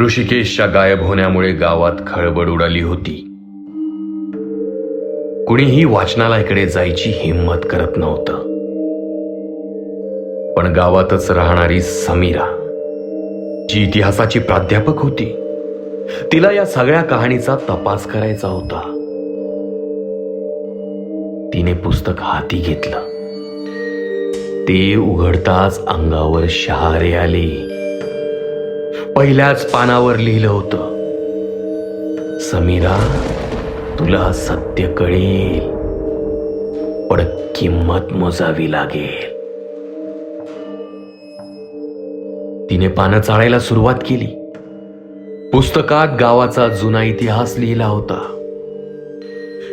ऋषिकेशच्या गायब होण्यामुळे गावात खळबळ उडाली होती. कुणीही वाचनालयाकडे जायची हिंमत करत नव्हतं. पण गावातच राहणारी समीरा जी इतिहासाची प्राध्यापक होती तिला या सगळ्या कहाणीचा तपास करायचा होता. तिने पुस्तक हाती घेतलं. ते उघडताच अंगावर शहारे आले. पहिल्याच पानावर लिहिलं होतं. समीरा तुला सत्य कळेल. पण किंमत मोजावी लागेल. तिने पानं चाळायला सुरुवात केली. पुस्तकात गावाचा जुना इतिहास लिहिला होता.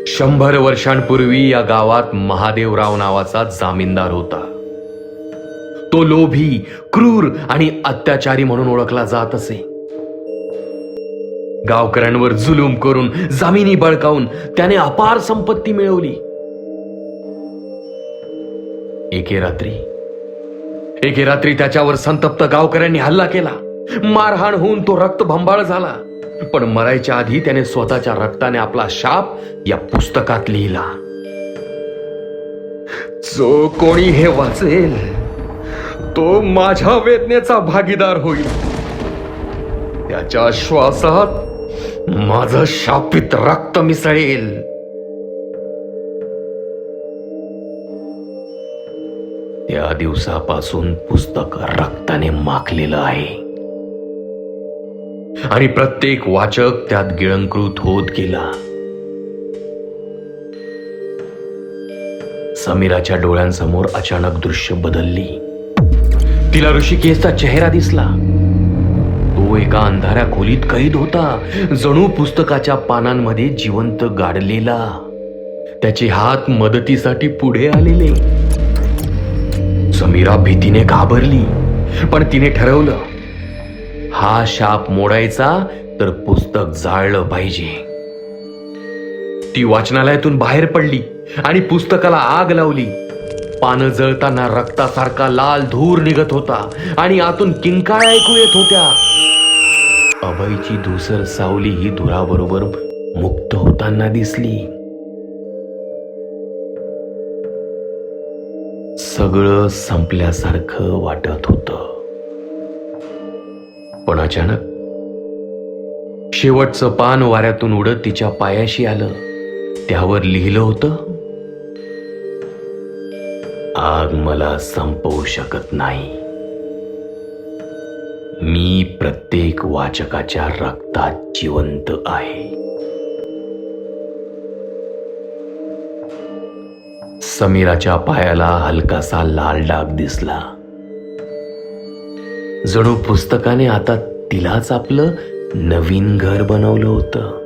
शंभर वर्षांपूर्वी या गावात महादेवराव नावाचा जामीनदार होता. तो लोभी क्रूर आणि अत्याचारी म्हणून ओळखला जात असे. गावकऱ्यांवर जुलूम करून जमिनी बळकावून त्याने अपार संपत्ती मिळवली. एके रात्री एके रात्री त्याच्यावर संतप्त गावकऱ्यांनी हल्ला केला. मारहाण होऊन तो रक्तभंबाळ झाला. पण मरायच्या आधी त्याने स्वतःच्या रक्ताने आपला शाप या पुस्तकात लिहिला. जो कोणी हे वाचेल तो माझ्या वेदनेचा भागीदार होईल. त्याच्या श्वासात माझ शापित रक्त मिसळेल. त्या दिवसापासून पुस्तक रक्ताने माखलेलं आहे. आणि प्रत्येक वाचक त्यात गिळंकृत होत गेला. समीराच्या डोळ्यांसमोर अचानक दृश्य बदलली. तिला ऋषिकेशचा चेहरा दिसला. तो एका अंधाऱ्या खोलीत कैद होता. जणू पुस्तकाच्या पानांमध्ये जिवंत गाडलेला. त्याचे हात मदतीसाठी पुढे आलेले. समीरा भीतीने घाबरली. पण तिने ठरवलं हा शाप मोडायचा तर पुस्तक जाळलं पाहिजे. ती वाचनालयातून बाहेर पडली आणि पुस्तकाला आग लावली. पानं जळताना रक्तासारखा लाल धूर निघत होता आणि आतून किंकाळ ऐकू येत होत्या. अभयची धुसर सावली ही धुराबरोबर मुक्त होताना दिसली. सगळं संपल्यासारखं वाटत होतं. पण अचानक शेवटचं पान वाऱ्यातून उडत तिच्या पायाशी आलं. त्यावर लिहिलं होतं आग मला संपवू शकत नाही. मी प्रत्येक वाचकाच्या रक्तात जिवंत आहे. समीराच्या पायाला हलकासा लाल डाग दिसला. जणू पुस्तकाने आता तिलाच आपलं नवीन घर बनवलं होतं.